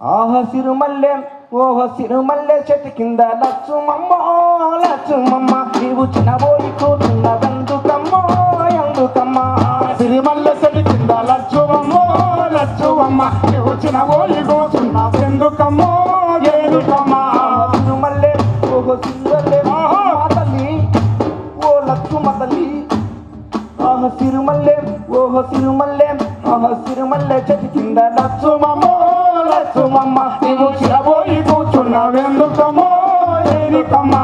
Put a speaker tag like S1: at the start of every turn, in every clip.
S1: ఆహ సిరుమల్లె ఓహ సిరుమల్లె చెట్టు కింద లచ్చుమమ్మ లచ్చుమమ్మ. నీవు చిన్నబోయి కూతున్న వెందుకమ్మో ఎందుకమ్మ
S2: సిరిమల్ల చెట్టు కింద లచ్చువమ్మో లచ్చువమ్మ వచ్చిన ఓయి కూర్చున్నా ఎందుకమ్మో ఎందుకమ్మా
S1: సిరుమల్లె ఓహ సిరుమల్లె మా తల్లి ఓ లచ్చుమ తల్లి. ఆహ సిరుమల్లె ఓహ సిరుమల్లె ఆహ సిరుమల్లె చెట్టు కింద
S2: లచ్చుమమ్మో లచ్చుమమ్మ నీవు చిరబోయి కూర్చున్నావెందుకమ్మో? ఎందుకమ్మా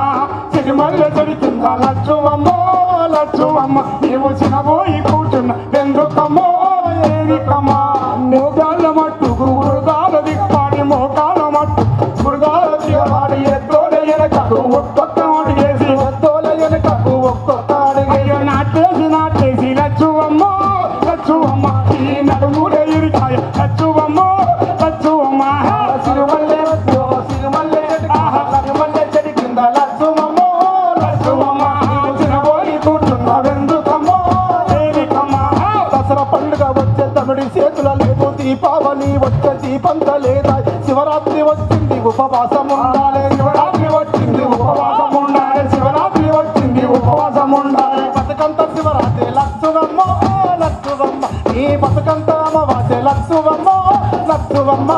S2: సిరిమల్ల సెడి కింద లచ్చువమ్మో లచ్చువమ్మ నీవు చిరబోయి కూర్చున్నా ఎందుకమ్మో ఎందుకమ్మా మోగాళ్ళ మట్టు గురుగాల దిక్పాడి మోకాల మట్టు గురుగాల దిగవాడి ఎత్తోడ ఎనకకు ఒక్కొక్క వాడి చేసి ఎత్తోల ఎనకకు ఒక్కొక్క అడిగయ్యో నాటేసి నాటేసి లచ్చువమ్మో లచ్చువమ్మ కృష్ణుడి చేతుల లేదు దీపావళి వచ్చే దీపంత లేదా శివరాత్రి వచ్చింది ఉపవాసం ఉండాలి. శివరాత్రి వచ్చింది ఉపవాసం ఉండాలి. శివరాత్రి వచ్చింది ఉపవాసం ఉండాలి. బతుకంత శివరాత్రి లక్ష్మమ్మ లక్ష్మమ్మ ఈ బతుకంత అమ్మవాసే లక్ష్మమ్మ లక్ష్మమ్మ